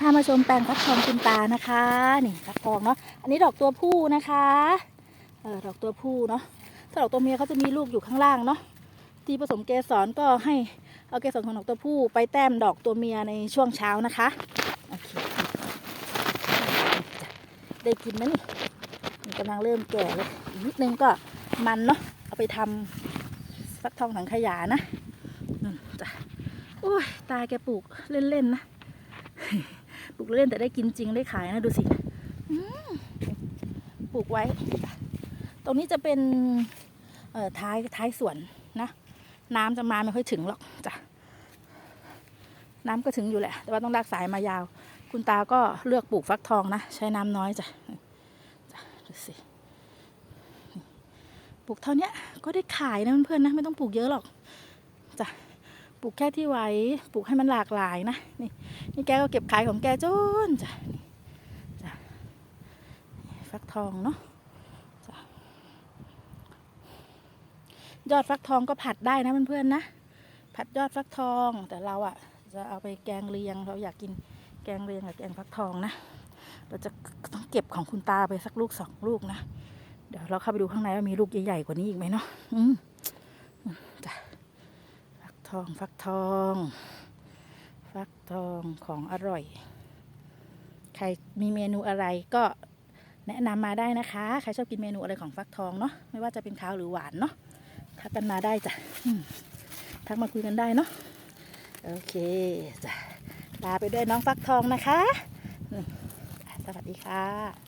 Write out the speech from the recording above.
พามาชมแปลงฟักทองคุณตานะคะนี่ฟักทองเนาะอันนี้ดอกตัวผู้นะคะเออดอกตัวผู้เนาะถ้าดอกตัวเมียเขาจะมีลูกอยู่ข้างล่างเนาะที่ผสมเกสรก็ให้เอาเกสรของดอกตัวผู้ไปแต้มดอกตัวเมียในช่วงเช้านะคะโอเคได้กินไหมนี่มันกำลังเริ่มแก่เลยนิดนึงก็มันเนาะเอาไปทำฟักทองถังขยะนะนั่นจ้ะโอ้ยตาแกปลูกเล่นๆนะ ปลูกเล่นแต่ได้กินจริงได้ขายนะดูสิปลูกไว้ ตรงนี้จะเป็นท้ายท้ายสวนนะน้ำจะมาไม่ค่อยถึงหรอกจ้ะน้ำก็ถึงอยู่แหละ แต่ว่าต้องลากสายมายาว คุณตาก็เลือกปลูกฟักทองนะ ใช้น้ำน้อยจ้ะจ้ะดูสิปลูกเท่านี้ก็ได้ขายนะเพื่อนๆนะ ไม่ต้องปลูกเยอะหรอกจ้ะ ปลูกแค่ที่ไว้ปลูกให้มันหลากหลายนะนี่นี่แกก็เก็บขายของแกจนจ้ะจ้ะฟักทองเนาะจ้ะยอดฟักทองก็ผัดได้นะเพื่อนๆนะผัดยอดฟักทองแต่เราอะจะเอาไปแกงเลียงเราอยากกินแกงเลียงกับแกงฟักทองนะเราจะต้องเก็บของคุณตาไปสักลูกสองลูกนะเดี๋ยวเราเข้าไปดูข้างในว่ามีลูกใหญ่ๆกว่านี้อีกไหมเนาะอืม ทองฟักทอง ฟักทองของอร่อย ใครมีเมนูอะไรก็แนะนำมาได้นะคะ ใครชอบกินเมนูอะไรของฟักทองเนาะไม่ว่าจะเป็นข้าวหรือหวานเนาะทักกันมาได้จ้ะทักมาคุยกันได้เนาะโอเคจ้ะลาไปด้วยน้องฟักทองนะคะ สวัสดีค่ะ